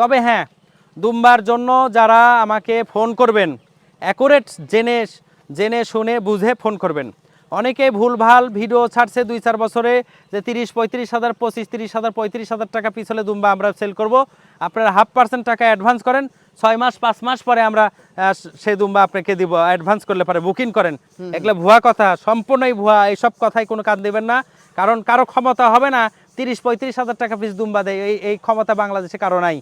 তবে হ্যাঁ দুম্বার জন্য যারা আমাকে ফোন করবেন অ্যাকুরেট জেনে জেনে শুনে বুঝে ফোন করবেন। অনেকে ভুলভাল ভিডিও ছাড়ছে দুই চার বছরে যে তিরিশ পঁয়ত্রিশ হাজার পঁচিশ তিরিশ হাজার পঁয়ত্রিশ হাজার টাকা পিছলে দুম্বা আমরা সেল করব। আপনারা হাফ পার্সেন্ট টাকা অ্যাডভান্স করেন ছয় মাস পাঁচ মাস পরে আমরা সেই দুম্বা আপনাকে দিব অ্যাডভান্স করলে পরে বুকিং করেন। এগুলো ভুয়া কথা সম্পূর্ণই ভুয়া এইসব কথাই কোনো কাজ দেবেন না। কারণ কারও ক্ষমতা হবে না তিরিশ পঁয়ত্রিশ হাজার টাকা পিস দুম্বা দেয় এই এই ক্ষমতা বাংলাদেশে কারও নাই।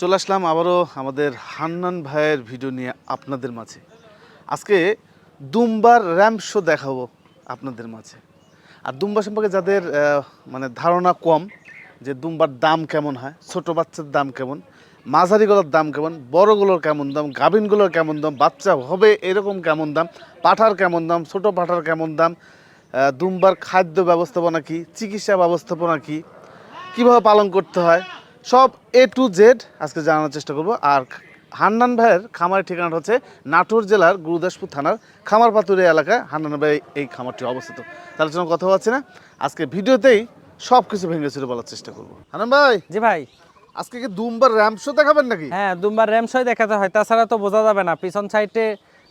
চলে আসলাম আবারও আমাদের হান্নান ভাইয়ের ভিডিও নিয়ে আপনাদের মাঝে। আজকে দুম্বার র্যাম্প শো দেখাবো আপনাদের মাঝে। আর দুম্বা সম্পর্কে যাদের মানে ধারণা কম, যে দুম্বার দাম কেমন হয়, ছোট বাচ্চার দাম কেমন মাঝারিগুলোর দাম কেমন বড়গুলোর কেমন দাম গাভিনগুলোর কেমন দাম, বাচ্চা হবে এরকম কেমন দাম, পাঠার কেমন দাম, ছোট পাঠার কেমন দাম দুম্বার খাদ্য ব্যবস্থাপনা কি, চিকিৎসা ব্যবস্থাপনা কি, কীভাবে পালন করতে হয় সব এ টু জেড আজকে জানানোর চেষ্টা করব। আর হান্নান ভাইয়ের খামারের ঠিকানাটা হচ্ছে নাটোর জেলার গুরুদাসপুর থানার খামার পাতুরি এলাকায়। হান্নান ভাই এই খামারটি অবস্থিত। তাহলে জন্য কথা হচ্ছে না। আজকে ভিডিওতেই সব কিছু ভেঙে ছিল বলার চেষ্টা করব। হান্নান ভাই জি ভাই। আজকে কি দুমবার র্যাম্প শো দেখাবেন নাকি? হ্যাঁ দুম্বার র্যামসই দেখাতে হয়। তাছাড়া তো বোঝা যাবে না পিছন সাইডে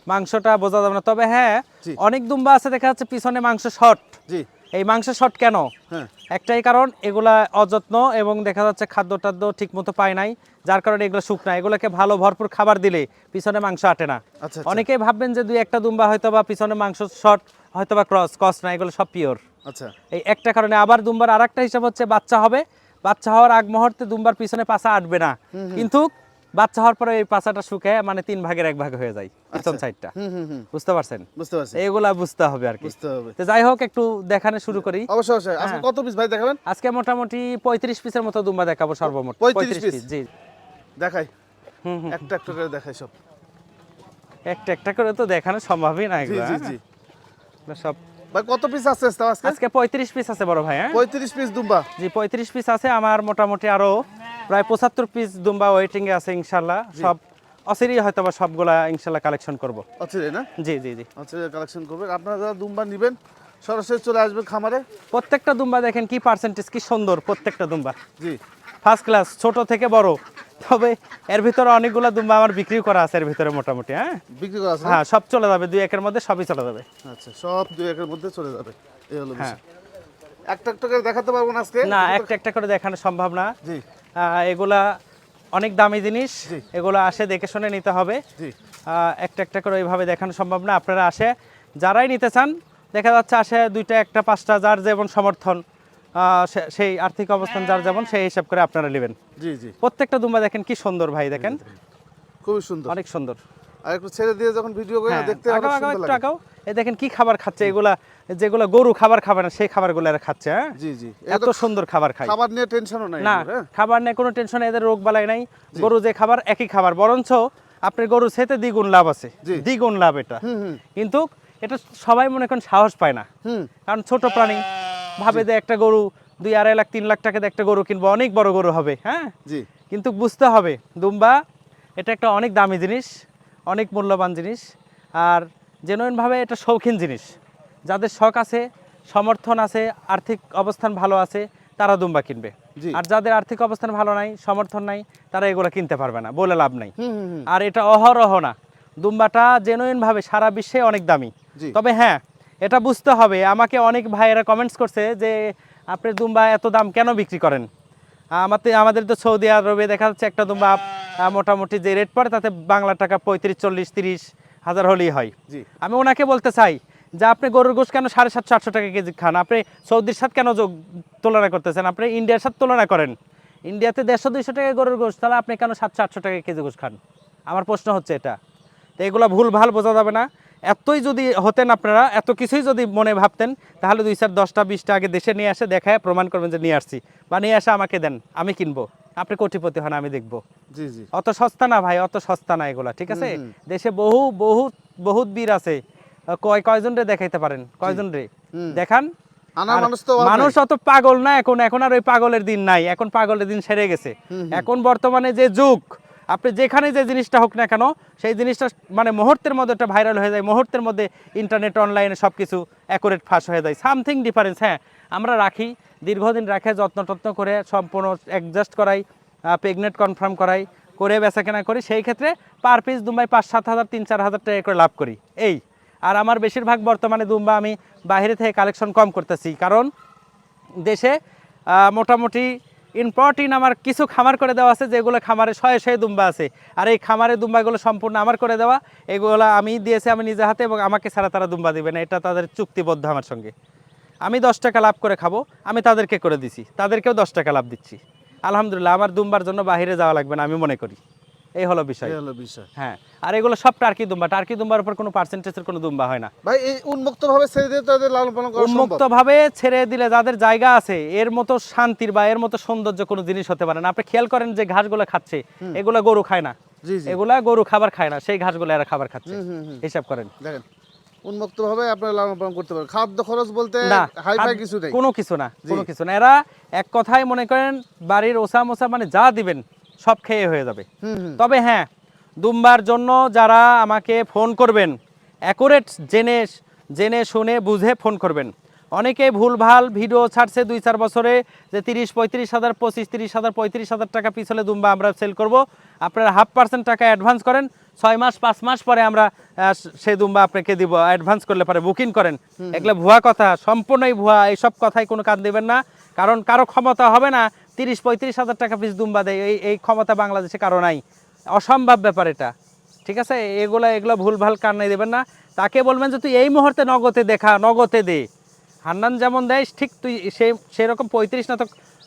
মাংসটা বোঝা যাবে না। তবে হ্যাঁ অনেক দুম্বা আছে দেখা যাচ্ছে পিছনে মাংস শর্ট। জি। এই মাংস শর্ট কেন? হ্যাঁ। একটাই কারণ এগুলা অযত্ন এবং দেখা যাচ্ছে খাদ্য টাদ্য ঠিক মতো পায় নাই যার কারণে এগুলো শুকনা এগুলোকে ভালো ভরপুর খাবার দিলে পিছনে মাংস আটে না। আচ্ছা, আচ্ছা। অনেকেই ভাববেন যে দুই একটা দুম্বা হয়তো বা পিছনে মাংস শর্ট হয়তো বা ক্রস ক্রস না এগুলো সব পিওর আচ্ছা। এই একটা কারণে আবার দুম্বার আর একটা হিসাব হচ্ছে বাচ্চা হবে। বাচ্চা হওয়ার আগ মুহূর্তে দুম্বার পিছনে পাছা আটবে না। কিন্তু বাচ্চা হওয়ার পরে এই পাছাটা শুকে মানে তিন ভাগের এক ভাগ হয়ে যায় পিছন সাইডটা বুঝতে পারছেন? বুঝতে পারছি। এইগুলা বুঝতে হবে আর কি। বুঝতে হবে। তো যাই হোক একটু দেখানো শুরু করি। অবশ্যই অবশ্যই। আজকে হ্যাঁ। কত পিস ভাই দেখাবেন? আজকে মোটামুটি পঁয়ত্রিশ পিসের মতো দুম্বা দেখাবো সর্বমোট। 35 পিস? জি। দেখাই। হুম একটা একটা করে দেখাই সব। একটা একটা করে তো দেখানো সম্ভবই না এগুলো। জি? জি। এগুলো সব ভাই কত পিস আছে আজকে? আজকে পঁয়ত্রিশ পিস আছে বড় ভাই হ্যাঁ? পঁয়ত্রিশ পিস দুম্বা। জি পঁয়ত্রিশ পিস আছে আমার মোটামুটি আরও প্রায় পঁচাত্তর পিস দুম্বা ওয়েটিং এ আছে ইনশাল্লাহ। সব অসিরি হয়তো বা সবগুলা ইনশাল্লাহ কালেকশন করব। আছে না? জি জি জি। আচ্ছা কালেকশন করবেন। আপনারা যারা দুম্বা নেবেন সরাসরি চলে আসবেন খামারে। প্রত্যেকটা দুম্বা দেখেন কি পার্সেন্টেজ কি সুন্দর প্রত্যেকটা দুম্বা। জি। ফার্স্ট ক্লাস ছোট থেকে বড়। তবে এর ভিতরে অনেকগুলো দুম্বা আমার বিক্রি করা আছে এর ভিতরে মোটামুটি হ্যাঁ? বিক্রি করা আছে? হ্যাঁ সব চলে যাবে দুই একের মধ্যে সবই চলে যাবে। আচ্ছা সব দুই একের মধ্যে চলে যাবে। এই হলো হ্যাঁ। একটা একটা করে দেখাতে পারব না আজকে? না একটা একটা করে দেখানো সম্ভব না। জি। এগুলা অনেক দামি জিনিস। এগুলো আসে দেখে শুনে নিতে হবে। একটা একটা করে ওইভাবে দেখানো সম্ভব না আপনারা আসে যারাই নিতে চান দেখা যাচ্ছে আসে দুইটা একটা পাঁচটা যার যেমন সমর্থন। সেই আর্থিক অবস্থান যার যেমন সেই হিসাব করে আপনারা নেবেন। জি জি। প্রত্যেকটা দুম্বা দেখেন কি সুন্দর ভাই দেখেন। খুবই সুন্দর। অনেক সুন্দর। আর একটু ছেড়ে দিয়ে যখন ভিডিও করে হ্যাঁ, দেখতে আগাও আগাও একটু আগাও। এই দেখেন কি খাবার খাচ্ছে এগুলা যেগুলা গরু খাবার খাবে না সেই খাবারগুলো এরা খাচ্ছে হ্যাঁ? জি জি। এত সুন্দর খাবার খায়। খাবার নিয়ে টেনশনও নাই না হ্যাঁ? খাবার নেই কোনো টেনশন এদের রোগ বালাই নাই। গরু যে খাবার একই খাবার। বরঞ্চ আপনার গরু সেতে দ্বিগুণ লাভ আছে। দ্বিগুণ লাভ এটা। কিন্তু এটা সবাই মনে করেন সাহস পায় না। কারণ ছোট প্রাণী ভাবে যে একটা গরু দুই আড়াই লাখ তিন লাখ টাকা দিয়ে একটা গরু কিনবো অনেক বড় গরু হবে হ্যাঁ? জি। কিন্তু বুঝতে হবে দুম্বা এটা একটা অনেক দামি জিনিস অনেক মূল্যবান জিনিস আর জেনুইনভাবে এটা শৌখিন জিনিস। যাদের শখ আছে সমর্থন আছে আর্থিক অবস্থান ভালো আছে তারা দুম্বা কিনবে। আর যাদের আর্থিক অবস্থান ভালো নাই সমর্থন নাই তারা এগুলো কিনতে পারবে না বলে লাভ নাই। আর এটা অহরহ না। দুম্বাটা জেনুইনভাবে সারা বিশ্বে অনেক দামি। তবে হ্যাঁ এটা বুঝতে হবে। আমাকে অনেক ভাইয়েরা কমেন্টস করছে যে আপনি দুম্বা এত দাম কেন বিক্রি করেন? আমাদের আমাদের তো সৌদি আরবে দেখা যাচ্ছে একটা দুম্বা মোটামুটি যে রেট পড়ে তাতে বাংলা টাকা পঁয়ত্রিশ চল্লিশ তিরিশ হাজার হলেই হয়। জি। আমি ওনাকে বলতে চাই যে আপনি গরুর গোশ কেন সাড়ে সাতশো আটশো টাকা কেজি খান? আপনি সৌদির সাথে কেন যোগ- তুলনা করতেছেন? আপনি ইন্ডিয়ার সাথে তুলনা করেন। ইন্ডিয়াতে দেড়শো দুইশো টাকা গরুর গোশ তাহলে আপনি কেন সাতশো আটশো টাকা কেজি গোশ খান? আমার প্রশ্ন হচ্ছে এটা। তো এগুলো ভুল ভালো বোঝা যাবে না। এতই যদি হতেন আপনারা এত কিছুই যদি মনে ভাবতেন তাহলে দুই চার দশটা বিশটা আগে দেশে নিয়ে আসে দেখায় প্রমাণ করবেন যে নিয়ে আসছি। বা নিয়ে আসে আমাকে দেন আমি কিনবো। আপনি কোটিপতি হন আমি দেখব। জি জি। অত সস্তা না ভাই অত সস্তা না এগুলা ঠিক আছে? দেশে বহু বহু বহুত বীর আছে। কয় কয়জন রে দেখাইতে পারেন? কয়জন রে? দেখান। মানুষ। অত পাগল না এখন এখন আর ওই পাগলের দিন নাই এখন পাগলের দিন সেরে গেছে। এখন বর্তমানে যে যুগ আপনি যেখানে যে জিনিসটা হোক না কেন, সেই জিনিসটা মানে মুহূর্তের মধ্যে একটা ভাইরাল হয়ে যায়, মুহূর্তের মধ্যে ইন্টারনেট অনলাইনে সব কিছু অ্যাকুরেট ফাঁস হয়ে যায়। সামথিং ডিফারেন্স হ্যাঁ আমরা রাখি, দীর্ঘদিন রাখে, যত্ন টত্ন করে সম্পূর্ণ অ্যাডজাস্ট করাই প্রেগনেন্ট কনফার্ম করাই, করে বেচা কেনা করি, সেই ক্ষেত্রে পার পিস দুম্বাই পাঁচ, সাত হাজার, তিন, চার হাজার টাকা করে লাভ করি। এই, আর আমার বেশিরভাগ বর্তমানে দুম্বা আমি বাইরে থেকে কালেকশন কম করতেছি, কারণ দেশে মোটামুটি ইম্পর্টেন্ট আমার কিছু খামার করে দেওয়া আছে, যেগুলো খামারে শয়ে শয়ে দুম্বা আছে। আর এই খামারে দুম্বাগুলো সম্পূর্ণ আমার করে দেওয়া। এগুলো আমি দিয়েছি আমি নিজে হাতে এবং আমাকে ছাড়া তারা দুম্বা দেবে না। এটা তাদের চুক্তিবদ্ধ আমার সঙ্গে। আমি দশ টাকা লাভ করে খাব, আমি তাদেরকে করে দিছি। তাদেরকেও দশ টাকা লাভ দিচ্ছি। আলহামদুলিল্লাহ, আমার দুম্বার জন্য বাহিরে যাওয়া লাগবে না, আমি মনে করি। এই হলো বিষয়। এই হলো বিষয়। হ্যাঁ আর এগুলো সব টার্কি দুম্বা। টার্কি দুম্বার উপর কোনো পার্সেন্টেজের কোনো দুম্বা হয় না। ভাই এই ছেড়ে দিয়ে তাদের লালন পালন করা ছেড়ে দিলে যাদের জায়গা আছে এর মতো শান্তির বা এর মতো সৌন্দর্য কোনো জিনিস হতে পারে না। আপনি খেয়াল করেন যে ঘাসগুলো খাচ্ছে এগুলো গরু খায় না। এগুলা গরু খাবার খায় না সেই ঘাসগুলো এরা খাবার খাচ্ছে। হিসাব করেন। দেখেন উন্মুক্ত ভাবে আপনারা লালন পালন করতে পারেন। খাদ্য খরচ বলতে না হাই ফাই কিছু নেই। কোনো কিছু না কোনো কিছু না। এরা এক কথায় মনে করেন বাড়ির ওসা মোসা মানে যা দিবেন সব খেয়ে হয়ে যাবে। তবে হ্যাঁ দুম্বার জন্য যারা আমাকে ফোন করবেন অ্যাকুরেট জেনে জেনে শুনে বুঝে ফোন করবেন। অনেকে ভুলভাল ভিডিও ছাড়ছে দুই চার বছরে যে তিরিশ পঁয়ত্রিশ হাজার পঁচিশ তিরিশ হাজার পঁয়ত্রিশ হাজার টাকা পিছলে দুম্বা আমরা সেল করব। আপনারা হাফ পার্সেন্ট টাকা অ্যাডভান্স করেন ছয় মাস পাঁচ মাস পরে আমরা সেই দুম্বা আপনাকে দিব। অ্যাডভান্স করলে পরে বুকিং করেন। এগুলো ভুয়া কথা সম্পূর্ণই ভুয়া এইসব কথাই কোনো কাজ দেবেন না। কারণ কারও ক্ষমতা হবে না তিরিশ পঁয়ত্রিশ হাজার টাকা পিস দুম্বা দেয়। এই এই ক্ষমতা বাংলাদেশে কারও নাই। অসম্ভব ব্যাপার এটা। ঠিক আছে? এগুলো এগুলো ভুলভাল কান্নাই দেবেন না। তাকে বলবেন যে, তুই এই মুহূর্তে নগদে দেখা, নগদে দে। হান্নান যেমন দেয়, ঠিক তুই সেই সেরকম পঁয়ত্রিশ না তো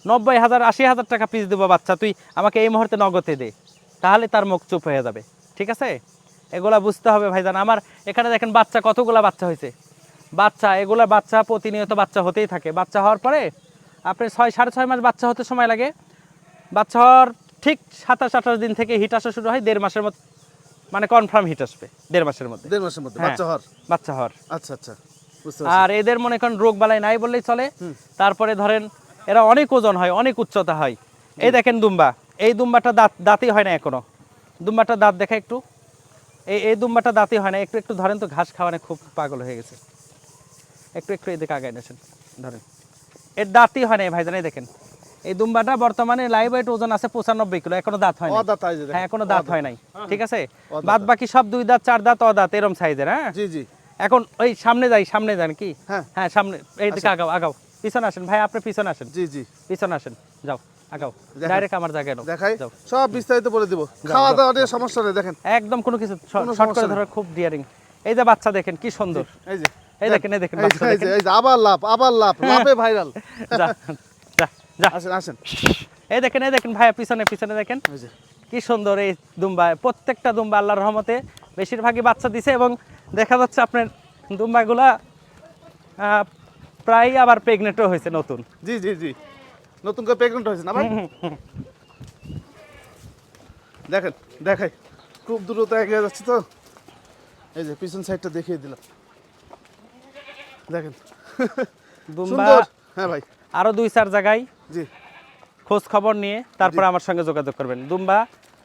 নব্বই হাজার, আশি হাজার টাকা পিস দেবো বাচ্চা, তুই আমাকে এই মুহূর্তে নগদে দে। তাহলে তার মুখ চুপ হয়ে যাবে। ঠিক আছে? এগুলা বুঝতে হবে ভাইজান। আমার এখানে দেখেন বাচ্চা কতগুলা বাচ্চা হয়েছে। বাচ্চা, এগুলা বাচ্চা প্রতিনিয়ত বাচ্চা হতেই থাকে। বাচ্চা হওয়ার পরে আপনার ছয় সাড়ে ছয় মাস বাচ্চা হতে সময় লাগে। বাচ্চা হওয়ার ঠিক সাতাশ আঠাশ দিন থেকে হিট আসা শুরু হয় দেড় মাসের মতো মানে কনফার্ম হিট আসবে দেড় মাসের মধ্যে। দেড় মাসের মধ্যে হ্যাঁ, বাচ্চা হওয়ার? বাচ্চা হওয়ার। আচ্ছা আচ্ছা আর এদের মনে করেন রোগ বালাই নাই বললেই চলে। তারপরে ধরেন এরা অনেক ওজন হয় অনেক উচ্চতা হয়। এই দেখেন দুম্বা এই দুম্বাটা দাঁত দাঁতই হয় না এখনও। দুম্বাটা দাঁত দেখা একটু। এই এই দুম্বাটা দাঁতই হয় না একটু একটু ধরেন তো ঘাস খাওয়ানো খুব পাগল হয়ে গেছে। একটু একটু এদিকে আগায় নেছেন ধরেন। এর দাঁতই হয় না ভাইজান এই দেখেন। এই দুম্বাটা বর্তমানে লাইভ ওয়েট ওজন আছে পঁচানব্বই কিলো এখনও দাঁত হয় হ্যাঁ এখনও দাঁত হয় নাই ঠিক আছে? বাদ বাকি সব দুই দাঁত চার দাঁত অদাঁত এরম সাইজের হ্যাঁ? জি জি। এখন ওই সামনে যাই সামনে যান কি? হ্যাঁ। হ্যাঁ সামনে এই দিকে আগাও আগাও। পিছনে আসেন ভাই আপনি পিছনে আসেন। জি জি। পিছনে আসেন যাও আগাও। ডাইরেক্ট আমার জায়গায় নাও। দেখাই। সব বিস্তারিত বলে দিব। খাওয়া দাওয়া নিয়ে সমস্যা নেই দেখেন। একদম কোনো কিছু শর্ট করে ধরার খুব ডিয়ারিং এই যে বাচ্চা দেখেন কি সুন্দর। এই যে। এই দেখেন এই দেখেন এই যে, আবার লাভ আবার লাভ লাভে ভাইরাল যা যা যা। আসেন আসেন। এই দেখেন এই দেখেন ভাইয়া পিছনে পিছনে দেখেন। কি সুন্দর এই দুম্বা প্রত্যেকটা দুম্বা আল্লাহর রহমতে বেশিরভাগই বাচ্চা দিছে এবং দেখা যাচ্ছে আপনার দুম্বাগুলা প্রায় আবার প্রেগনেন্টও হয়েছে নতুন। জি জি জি। নতুন করে প্রেগনেন্ট হয়েছে না দেখেন দেখাই। খুব দ্রুত এগিয়ে যাচ্ছে তো। এই যে পিছন সাইডটা দেখিয়ে দিলাম। দেখেন। দুম্বা হ্যাঁ ভাই। আরও দুই চার জায়গায় জি। খোঁজ খবর নিয়ে তারপরে আমার সঙ্গে যোগাযোগ করবেন। দুম্বা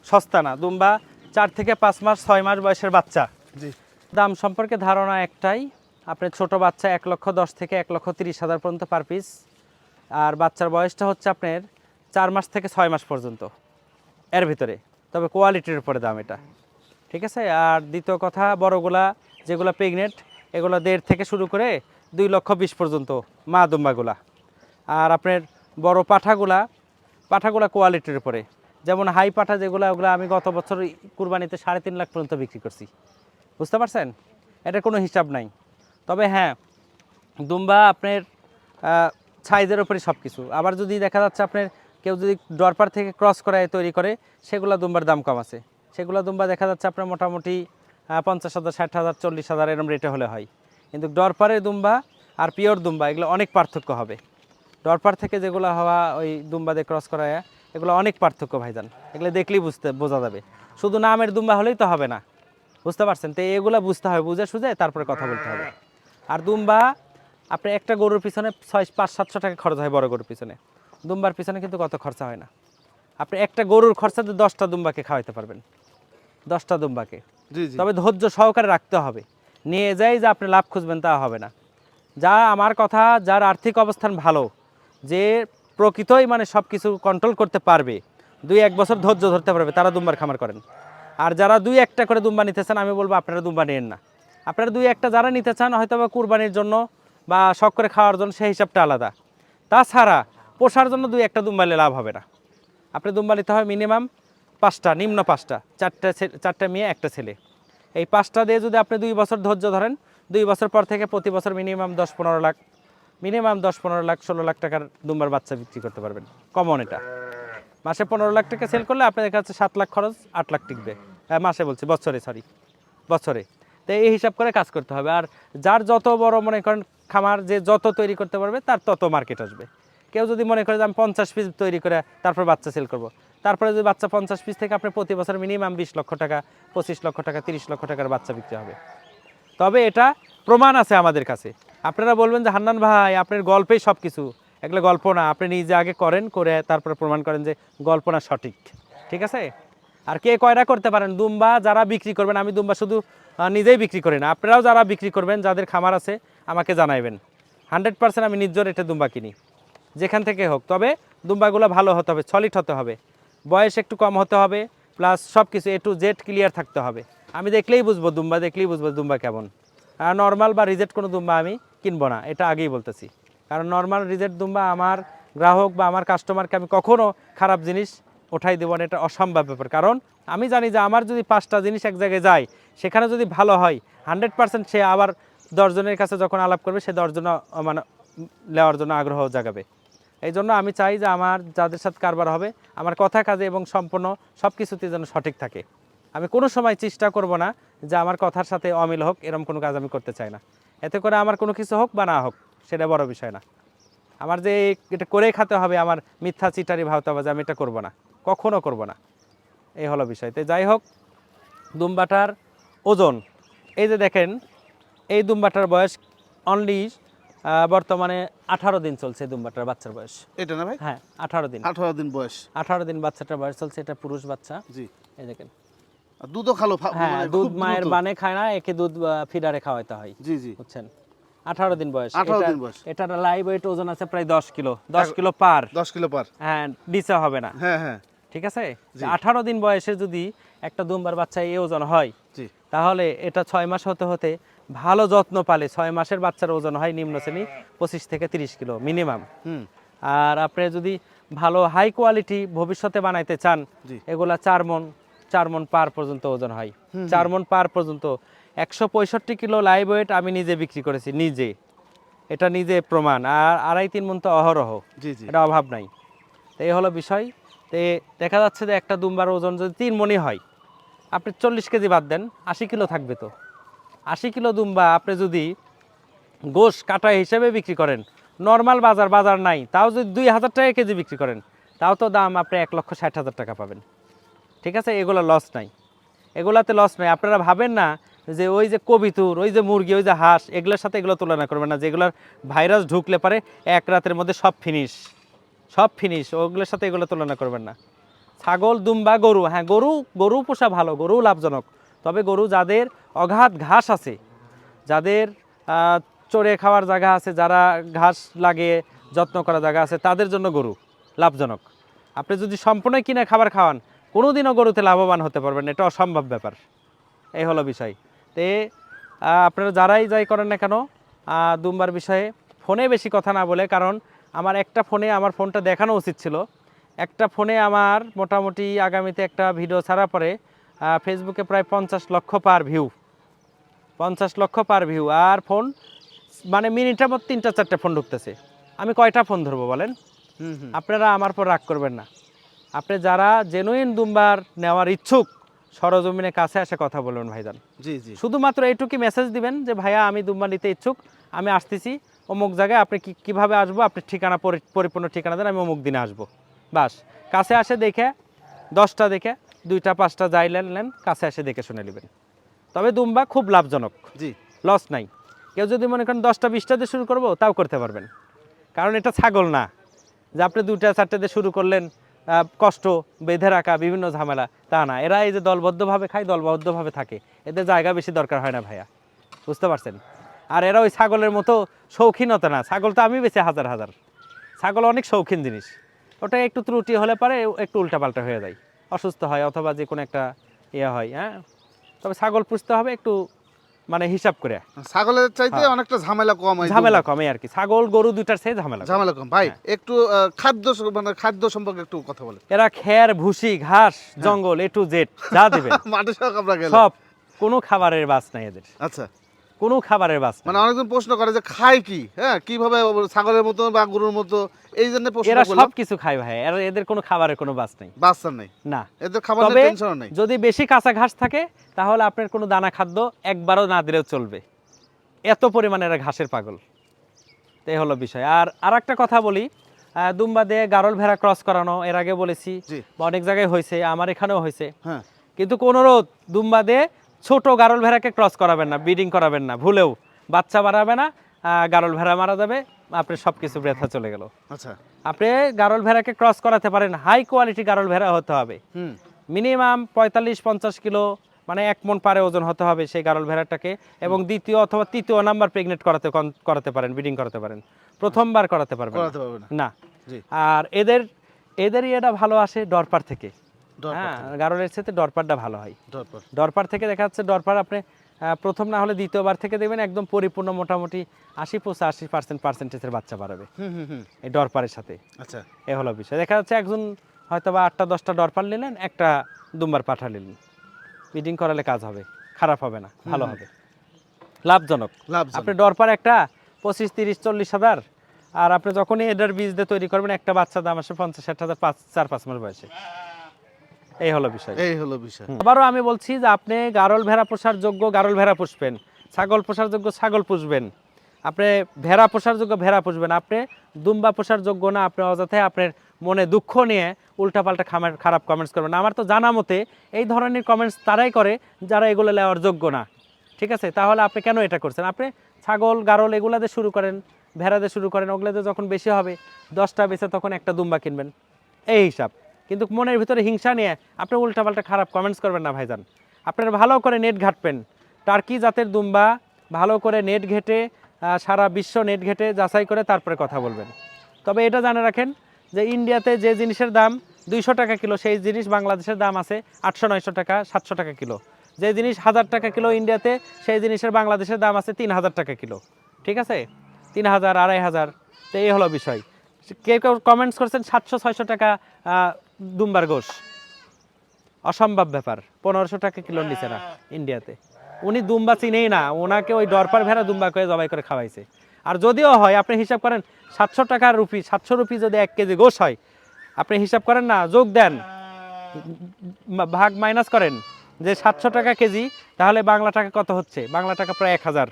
সস্তা না। দুম্বা চার থেকে পাঁচ মাস ছয় মাস বয়সের বাচ্চা। জি। দাম সম্পর্কে ধারণা একটাই আপনার ছোট বাচ্চা এক লক্ষ দশ থেকে এক লক্ষ তিরিশ হাজার পর্যন্ত পার পিস আর বাচ্চার বয়সটা হচ্ছে আপনার চার মাস থেকে ছয় মাস পর্যন্ত। এর ভিতরে। তবে কোয়ালিটির উপরে দাম এটা। ঠিক আছে? আর দ্বিতীয় কথা বড়গুলা যেগুলো প্রেগনেন্ট এগুলো দেড় থেকে শুরু করে দুই লক্ষ বিশ পর্যন্ত মা দুম্বাগুলা। আর আপনার বড় পাঠাগুলা পাঠাগুলা কোয়ালিটির উপরে। যেমন হাই পাঠা যেগুলো, ওগুলো আমি গত বছর কুরবানিতে সাড়ে তিন লাখ পর্যন্ত বিক্রি করছি। বুঝতে পারছেন? এটার কোনো হিসাব নাই। তবে হ্যাঁ দুম্বা আপনার সাইজের উপরে সব কিছু আবার যদি দেখা যাচ্ছে আপনার কেউ যদি ডরপার থেকে ক্রস করায় তৈরি করে, সেগুলো দুম্বার দাম কম আছে। সেগুলো দুম্বা দেখা যাচ্ছে আপনার মোটামুটি পঞ্চাশ হাজার, ষাট হাজার, চল্লিশ হাজার এরম রেটে হলে হয়। কিন্তু ডরপারের দুম্বা আর পিওর দুম্বা, এগুলো অনেক পার্থক্য হবে। ডরপার থেকে যেগুলো হওয়া ওই দুম্বা দিয়ে ক্রস করায়, এগুলো অনেক পার্থক্য ভাইজান। এগুলো দেখলেই বুঝতে, বোঝা যাবে। শুধু নামের দুম্বা হলেই তো হবে না। বুঝতে পারছেন? তো এগুলো বুঝতে হবে, বুঝে সুঝে তারপরে কথা বলতে হবে। আর দুম্বা, আপনি একটা গরুর পিছনে ছয়, পাঁচ, সাতশো টাকা খরচ হয় বড় গরুর পিছনে। দুম্বার পিছনে কিন্তু কত খরচা হয় না। আপনি একটা গরুর খরচাতে দশটা দুম্বাকে খাওয়াইতে পারবেন। দশটা দুম্বাকে। তবে ধৈর্য সহকারে রাখতে হবে। নিয়ে যাই যে আপনি লাভ খুঁজবেন, তা হবে না। যা আমার কথা, যার আর্থিক অবস্থান ভালো, যে প্রকৃতই মানে সব কিছু কন্ট্রোল করতে পারবে, দুই এক বছর ধৈর্য ধরতে পারবে, তারা দুম্বার খামার করেন। আর যারা দুই একটা করে দুম্বা নিতে চান, আমি বলব আপনারা দুম্বা নেন না। আপনারা দুই একটা যারা নিতে চান হয়তো বা কুরবানির জন্য বা শখ করে খাওয়ার জন্য সেই হিসাবটা আলাদা। তাছাড়া পোষার জন্য দুই একটা দুম্বালে লাভ হবে না। আপনি দুম্বা নিতে হয় মিনিমাম পাঁচটা নিম্ন পাঁচটা। চারটা চারটা মেয়ে একটা ছেলে। এই পাঁচটা দিয়ে যদি আপনি দুই বছর ধৈর্য ধরেন দুই বছর পর থেকে প্রতি বছর মিনিমাম দশ পনেরো লাখ মিনিমাম দশ পনেরো লাখ ষোলো লাখ টাকার দুম্বার বাচ্চা বিক্রি করতে পারবেন। কমন এটা। মাসে পনেরো লাখ টাকা সেল করলে আপনাদের কাছে সাত লাখ খরচ আট লাখ টিকবে। হ্যাঁ, মাসে বলছি বছরে সরি বছরে। তো এই হিসাব করে কাজ করতে হবে। আর যার যত বড় মনে করেন খামার যে যত তৈরি করতে পারবে তার তত মার্কেট আসবে। কেউ যদি মনে করে যে আমি পঞ্চাশ পিস তৈরি করে তারপর বাচ্চা সেল করব তারপরে যদি বাচ্চা পঞ্চাশ পিস থেকে আপনি প্রতি বছর মিনিমাম বিশ লক্ষ টাকা, পঁচিশ লক্ষ টাকা, তিরিশ লক্ষ টাকার বাচ্চা বিক্রি হবে। তবে এটা প্রমাণ আছে আমাদের কাছে। আপনারা বলবেন যে, হান্নান ভাই, আপনার গল্পেই সব কিছু এগুলো গল্প না, আপনি নিজে আগে করেন, করে তারপরে প্রমাণ করেন যে গল্প না সঠিক। ঠিক আছে? আর কে কয়রা করতে পারেন? দুম্বা যারা বিক্রি করবেন, আমি দুম্বা শুধু নিজেই বিক্রি করি না। আপনারাও যারা বিক্রি করবেন, যাদের খামার আছে, আমাকে জানাইবেন। হান্ড্রেড পার্সেন্ট আমি নিজের এটা দুম্বা কিনি। যেখান থেকে হোক। তবে দুম্বাগুলো ভালো হতে হবে সলিড হতে হবে। বয়স একটু কম হতে হবে প্লাস সব কিছু এ টু জেড ক্লিয়ার থাকতে হবে। আমি দেখলেই বুঝব দুম্বা, দেখলেই বুঝব দুম্বা কেমন। আর নর্মাল বা রিজেক্ট কোনো দুম্বা আমি কিনবো না, এটা আগেই বলতেছি। কারণ নর্মাল রিজেক্ট দুম্বা আমার গ্রাহক বা আমার কাস্টমারকে আমি কখনও খারাপ জিনিস ওঠাই দেবো না, এটা অসম্ভব ব্যাপার। কারণ আমি জানি যে আমার যদি পাঁচটা জিনিস এক জায়গায় যায়, সেখানে যদি ভালো হয় হান্ড্রেড পার্সেন্ট সে আবার দশজনের কাছে যখন আলাপ করবে, সে দশজন মানে নেওয়ার জন্য আগ্রহ জাগাবে। এই জন্য আমি চাই যে আমার, যাদের সাথে কারবার হবে, আমার কথা কাজে এবং সম্পূর্ণ সব কিছুতে যেন সঠিক থাকে। আমি কোনো সময় চেষ্টা করব না যে আমার কথার সাথে অমিল হোক এরকম কোনো কাজ আমি করতে চাই না। এতে করে আমার কোনো কিছু হোক বা না হোক, সেটা বড় বিষয় না। আমার যে এটা করে খেতে হবে, আমার মিথ্যা চিটারি ভাবতে হবে যে আমি এটা করব না। কখনও করব না। এই হলো বিষয়। তো যাই হোক, দুম্বাটার ওজন। এই যে দেখেন, এই দুম্বাটার বয়স অনলি বর্তমানে আঠারো দিন চলছে দুম্বাটার বাচ্চার বয়স। এটা না ভাই? হ্যাঁ আঠারো দিন। আঠারো দিন বয়স। আঠারো দিন বাচ্চাটার বয়স চলছে এটা পুরুষ বাচ্চা। জি। এই দেখেন। দুধও খালো হ্যাঁ মানে দুধ মায়ের বানে খায় না একে দুধ ফিডারে খাওয়াইতে হয়। জি জি। বুঝছেন? আঠারো দিন বয়স। 18 এটা- দিন বয়স। এটার লাইভ ওয়েট ওজন আছে প্রায় দশ কিলো দশ কিলো পার। দশ কিলো পার। হ্যাঁ নিচে হবে না। হ্যাঁ হ্যাঁ। ঠিক আছে? আঠারো দিন বয়সে যদি একটা দুম্বার বাচ্চা এই ওজন হয় তাহলে এটা ছয় মাস হতে হতে ভালো যত্ন পালে ছয় মাসের বাচ্চার ওজন হয় নিম্ন শ্রেণি পঁচিশ থেকে তিরিশ কিলো মিনিমাম আর আপনি যদি ভালো হাই কোয়ালিটি ভবিষ্যতে বানাইতে চান এগুলা চার মন চার মন পার পর্যন্ত ওজন হয়। চার মন পার পর্যন্ত একশো পঁয়ষট্টি কিলো লাইভ ওয়েট আমি নিজে বিক্রি করেছি নিজে। এটা নিজে প্রমাণ। আর আড়াই তিন মন তো অহরহ। এটা অভাব নাই। তো এই হলো বিষয়। তে দেখা যাচ্ছে যে একটা দুম্বার ওজন যদি তিন মনই হয় আপনি চল্লিশ কেজি বাদ দেন, আশি কিলো থাকবে তো। আশি কিলো দুম্বা আপনি যদি গোশ কাটা হিসেবে বিক্রি করেন, নর্মাল বাজার বাজার নাই, তাও যদি দুই হাজার টাকা কেজি বিক্রি করেন, তাও তো দাম আপনি এক লক্ষ ষাট হাজার টাকা পাবেন। ঠিক আছে? এগুলো লস নাই। এগুলাতে লস নাই। আপনারা ভাবেন না যে ওই যে কবিতুর, ওই যে মুরগি, ওই যে হাঁস, এগুলোর সাথে এগুলো তুলনা করবেন না যেগুলোর ভাইরাস ঢুকলে পারে এক রাতের মধ্যে সব ফিনিশ সব ফিনিশ ওগুলোর সাথে এগুলো তুলনা করবেন না। ছাগল, দুম্বা, গরু। হ্যাঁ গরু গরু পোষা ভালো, গরু লাভজনক। তবে গরু যাদের অগাধ ঘাস আছে, যাদের চড়ে খাওয়ার জায়গা আছে, যারা ঘাস লাগিয়ে যত্ন করা জায়গা আছে, তাদের জন্য গরু লাভজনক। আপনি যদি সম্পূর্ণ কিনে খাবার খাওয়ান কোনো দিনও গরুতে লাভবান হতে পারবেন এটা অসম্ভব ব্যাপার। এই হলো বিষয়। তে আপনারা যারাই যাই করেন না কেন দুম্বার বিষয়ে ফোনে বেশি কথা না বলে, কারণ আমার একটা ফোনে আমার ফোনটা দেখানো উচিত ছিল। একটা ফোনে আমার মোটামুটি আগামীতে একটা ভিডিও ছাড়া পরে ফেসবুকে প্রায় পঞ্চাশ লক্ষ পার ভিউ পঞ্চাশ লক্ষ পার ভিউ আর ফোন মানে মিনিটের মধ্যে তিনটা চারটে ফোন ঢুকতেছে। আমি কয়টা ফোন ধরবো বলেন? আপনারা আমার পর রাগ করবেন না। আপনি যারা জেনুইন দুমবার নেওয়ার ইচ্ছুক সরজমিনে কাছে এসে কথা বলবেন ভাইজান। জি জি। শুধুমাত্র এইটুকুই মেসেজ দিবেন যে ভাইয়া আমি দুম্বা নিতে ইচ্ছুক আমি আসতেছি। অমুক জায়গায় আপনি কি কীভাবে আসব? আপনি ঠিকানা পরি- পরিপূর্ণ ঠিকানা দেন আমি অমুক দিনে আসব। বাস কাছে আসে দেখে দশটা দেখে দুইটা পাঁচটা যাই নেন নেন কাছে এসে দেখে শুনে নেবেন। তবে দুম্বা খুব লাভজনক। জি। লস নাই। কেউ যদি মনে করেন দশটা বিশটা দিয়ে শুরু করব তাও করতে পারবেন। কারণ এটা ছাগল না। যে আপনি দুইটা চারটে দিয়ে শুরু করলেন কষ্ট বেঁধে রাখা বিভিন্ন ঝামেলা তা না। এরা এই যে দলবদ্ধভাবে খায় দলবদ্ধভাবে থাকে। এদের জায়গা বেশি দরকার হয় না ভাইয়া। বুঝতে পারছেন? আর এরা ওই ছাগলের মতো শৌখিনতা না। ছাগল তো আমি বেশি হাজার হাজার। ছাগল অনেক শৌখিন জিনিস। ওটা একটু ত্রুটি হলে পরে একটু উল্টাপাল্টা হয়ে যায়। অসুস্থ হয় অথবা যে কোনো একটা ইয়ে হয় হ্যাঁ? তবে ছাগল পুষতে হবে একটু মানে হিসাব করে। ছাগলের চাইতে হ্যাঁ। অনেকটা ঝামেলা কম হয়। ঝামেলা কমে আর কি। ছাগল গরু দুইটার চেয়ে ঝামেলা ঝামেলা কম। ভাই হ্যাঁ। একটু খাদ্য মানে খাদ্য সম্পর্কে একটু কথা বলেন। এরা খের ভুসি ঘাস হ্যাঁ। জঙ্গল এ টু জেড যা দিবেন। মাঠে সব আমরা গেলে। সব কোনো খাবারের বাস নাই এদের। আচ্ছা। কোনো খাবারের বাস মানে অনেকজন প্রশ্ন করে যে খায় কি? হ্যাঁ কীভাবে ছাগলের মতো বা গরুর মতো? এই জন্য প্রশ্ন এরা সব কিছু খায় ভাই। এরা এদের কোনো খাবারের কোনো বাস নেই। বাচ্চা নেই। না। এদের খাবার তবে টেনশন নেই। যদি বেশি কাঁচা ঘাস থাকে তাহলে আপনার কোনো দানা খাদ্য একবারও না দিলেও চলবে। এত পরিমাণে এরা ঘাসের পাগল। তো এই হলো বিষয়। আর আর একটা কথা বলি। দুম্বা দিয়ে গারল ভেড়া ক্রস করানো এর আগে বলেছি। অনেক জায়গায় হয়েছে আমার এখানেও হয়েছে। হ্যাঁ। কিন্তু অনুরোধ দুম্বা দিয়ে ছোট গারল ভেড়াকে ক্রস করাবেন না ব্রিডিং করাবেন না ভুলেও। বাচ্চা বাড়াবে না গারল ভেড়া মারা যাবে আপনার সব কিছু বৃথা চলে গেল। আচ্ছা। আপনি গারল ভেড়াকে ক্রস করাতে পারেন হাই কোয়ালিটি গারল ভেড়া হতে হবে। মিনিমাম পঁয়তাল্লিশ পঞ্চাশ কিলো মানে এক মন পারে ওজন হতে হবে সেই গারল ভেড়াটাকে এবং দ্বিতীয় অথবা তৃতীয় নাম্বার প্রেগনেন্ট করাতে করাতে পারেন ব্রিডিং করাতে পারেন। প্রথমবার করাতে পারবেন না। আর এদের এদেরই এটা ভালো আসে ডরপার থেকে। হ্যাঁ গারলের সাথে ডরপারটা ভালো হয়। দরকার ডরপার থেকে দেখা যাচ্ছে ডরপার আপনি প্রথম না হলে দ্বিতীয়বার থেকে দেবেন একদম পরিপূর্ণ মোটামুটি আশি পঁচাশি পার্সেন্ট পার্সেন্টেজের বাচ্চা বাড়াবে। এই ডরপারের সাথে। আচ্ছা। এ হলো বিষয়। দেখা যাচ্ছে একজন হয়তো বা আটটা দশটা ডরপার নিলেন একটা দুম্বার পাঠা নিলেন। ব্রিডিং করালে কাজ হবে খারাপ হবে না ভালো হবে। লাভজনক। আপনি ডরপার একটা পঁচিশ তিরিশ চল্লিশ হাজার আর আপনি যখনই এটার বীজ দিয়ে তৈরি করবেন একটা বাচ্চা দাম আসে পঞ্চাশ ষাট হাজার পাঁচ চার পাঁচ মাস বয়সে। এই হলো বিষয়। এই হলো বিষয়। আবারও আমি বলছি যে আপনি গারল ভেড়া পোষার যোগ্য গারল ভেড়া পুষবেন ছাগল পোষার যোগ্য ছাগল পুষবেন। আপনি ভেড়া পোষার যোগ্য ভেড়া পুষবেন আপনি দুম্বা পোষার যোগ্য না আপনি অযথায় আপনার মনে দুঃখ নিয়ে উল্টাপাল্টা খামার খারাপ কমেন্টস করবেন। আমার তো জানা মতে এই ধরনের কমেন্টস তারাই করে যারা এগুলো নেওয়ার যোগ্য না। ঠিক আছে? তাহলে আপনি কেন এটা করছেন? আপনি ছাগল গারল এগুলাতে শুরু করেন ভেড়াতে শুরু করেন ওগুলাতে যখন বেশি হবে দশটা বেচে তখন একটা দুম্বা কিনবেন। এই হিসাব। কিন্তু মনের ভিতরে হিংসা নিয়ে আপনি উল্টাপাল্টা খারাপ কমেন্টস করবেন না ভাইজান। আপনারা ভালো করে নেট ঘাটবেন। টার্কি জাতের দুম্বা, ভালো করে নেট ঘেটে সারা বিশ্ব নেট ঘেটে যাচাই করে তারপরে কথা বলবেন। তবে এটা জানে রাখেন যে ইন্ডিয়াতে যে জিনিসের দাম দুইশো টাকা কিলো, সেই জিনিস বাংলাদেশের দাম আছে আটশো, নয়শো টাকা, সাতশো টাকা কিলো। যে জিনিস হাজার টাকা কিলো ইন্ডিয়াতে, সেই জিনিসের বাংলাদেশের দাম আছে তিন হাজার টাকা কিলো। ঠিক আছে? তিন হাজার, আড়াই হাজার, তো এই হলো বিষয়। কেউ কেউ কমেন্টস করছেন সাতশো, ছয়শো টাকা দুম্বার গোশ। অসম্ভব ব্যাপার, পনেরোশো টাকা কিলোর নিচে না ইন্ডিয়াতে। উনি দুম্বা চিনেই না, ওনাকে ওই ডরপার ভেড়া দুম্বা করে জবাই করে খাওয়াইছে। আর যদিও হয়, আপনি হিসাব করেন, সাতশো টাকার রুপি, সাতশো রুপি যদি এক কেজি গোশ হয়, আপনি হিসাব করেন না, যোগ দেন। ভাগ মাইনাস করেন, যে সাতশো টাকা কেজি, তাহলে বাংলা টাকা কত হচ্ছে? বাংলা টাকা প্রায় এক হাজার।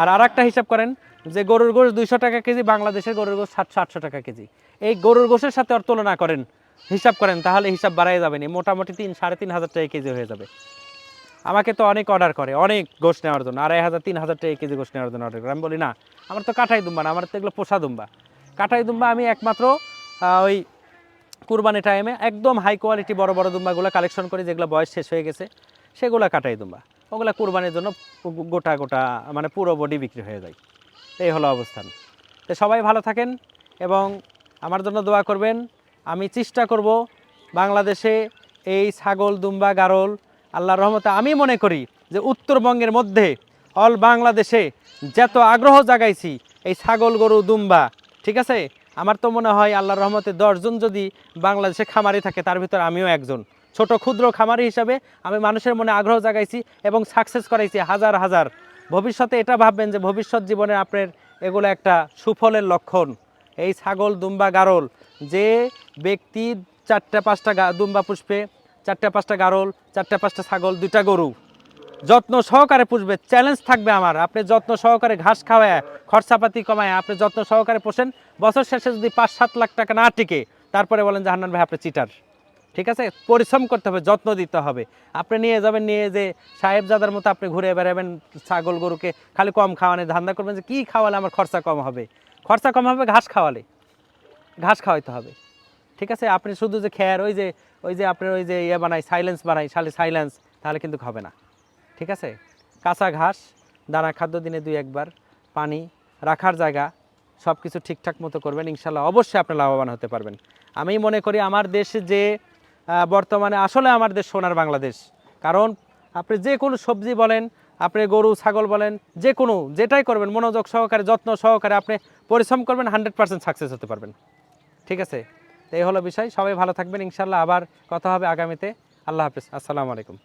আর আর একটা হিসাব করেন, যে গরুর গোশ দুইশো টাকা কেজি, বাংলাদেশের গরুর গোশ সাতশো, আটশো টাকা কেজি। এই গরুর গোশের সাথে আর তুলনা করেন হিসাব করেন, তাহলে হিসাব বাড়াই যাবে না মোটামুটি তিন, সাড়ে তিন হাজার টাকা কেজি হয়ে যাবে। আমাকে তো অনেক অর্ডার করে, অনেক গোশ নেওয়ার জন্য, আড়াই হাজার, তিন হাজার টাকা কেজি গোশ নেওয়ার জন্য অর্ডার করে। আমি বলি, না, আমার তো কাঠাই দুম্বা না, আমার তো এগুলো পোষা দুম্বা। কাঠাই দুম্বা আমি একমাত্র ওই কুরবানি টাইমে একদম হাই কোয়ালিটি বড় বড় দুম্বাগুলো কালেকশন করি, যেগুলো বয়স শেষ হয়ে গেছে, সেগুলো কাটাই দুম্বা। ওগুলো কুরবানির জন্য গোটা গোটা মানে পুরো বডি বিক্রি হয়ে যায়। এই হলো অবস্থান। তো সবাই ভালো থাকেন এবং আমার জন্য দোয়া করবেন। আমি চেষ্টা করব বাংলাদেশে এই ছাগল, দুম্বা, গারল, আল্লাহর রহমতে আমি মনে করি যে উত্তরবঙ্গের মধ্যে অল বাংলাদেশে যত আগ্রহ জাগাইছি, এই ছাগল, গরু, দুম্বা, ঠিক আছে? আমার তো মনে হয় আল্লাহর রহমতে দশজন যদি বাংলাদেশে খামারি থাকে, তার ভিতর আমিও একজন। ছোট ক্ষুদ্র খামারি হিসাবে আমি মানুষের মনে আগ্রহ জাগাইছি এবং সাকসেস করাইছি হাজার হাজার। ভবিষ্যতে এটা ভাববেন যে ভবিষ্যৎ জীবনে আপনার এগুলো একটা সুফলের লক্ষণ। এই ছাগল, দুম্বা, গারল যে ব্যক্তি চারটা, পাঁচটা দুম্বা পুষবে, চারটা, পাঁচটা গারল, চারটা, পাঁচটা ছাগল, দুইটা গরু। যত্ন সহকারে পুষবে চ্যালেঞ্জ থাকবে আমার। আপনি যত্ন সহকারে ঘাস খাওয়ায়, খরচাপাতি কমায়, আপনি যত্ন সহকারে পোষেন। বছর শেষে যদি পাঁচ, সাত লাখ টাকা না টিকে, তারপরে বলেন যে, হান্নান ভাই, আপনি চিটার ঠিক আছে? পরিশ্রম করতে হবে, যত্ন দিতে হবে। আপনি নিয়ে যাবেন, নিয়ে যে সাহেবজাদার মতো আপনি ঘুরে বেড়াবেন ছাগল গরুকে, খালি কম খাওয়ানে, ধান্দা করবেন যে, কী খাওয়ালে আমার খরচা কম হবে? খরচা কম হবে ঘাস খাওয়ালে। ঘাস খাওয়াইতে হবে। ঠিক আছে? আপনি শুধু যে খেয়ার, ওই যে ওই যে আপনার ওই যে ইয়ে বানাই সাইলেন্স বানাই সালে সাইলেন্স তাহলে কিন্তু হবে না। ঠিক আছে? কাঁচা ঘাস, দানা খাদ্য দিনে দুই একবার, পানি রাখার জায়গা সব কিছু ঠিকঠাক মতো করবেন, ইনশাল্লাহ অবশ্যই আপনি লাভবান হতে পারবেন। আমি মনে করি আমার দেশে যে বর্তমানে আসলে আমার দেশ সোনার বাংলাদেশ। কারণ আপনি যে কোনো সবজি বলেন, আপনি গরু, ছাগল বলেন, যে কোনো, যেটাই করবেন, মনোযোগ সহকারে, যত্ন সহকারে আপনি পরিশ্রম করবেন হান্ড্রেড পার্সেন্ট সাকসেস হতে পারবেন। ঠিক আছে? এই হলো বিষয়। সবাই ভালো থাকবেন ইনশাল্লাহ আবার কথা হবে আগামীতে। আল্লাহ হাফিজ। আসসালামু আলাইকুম।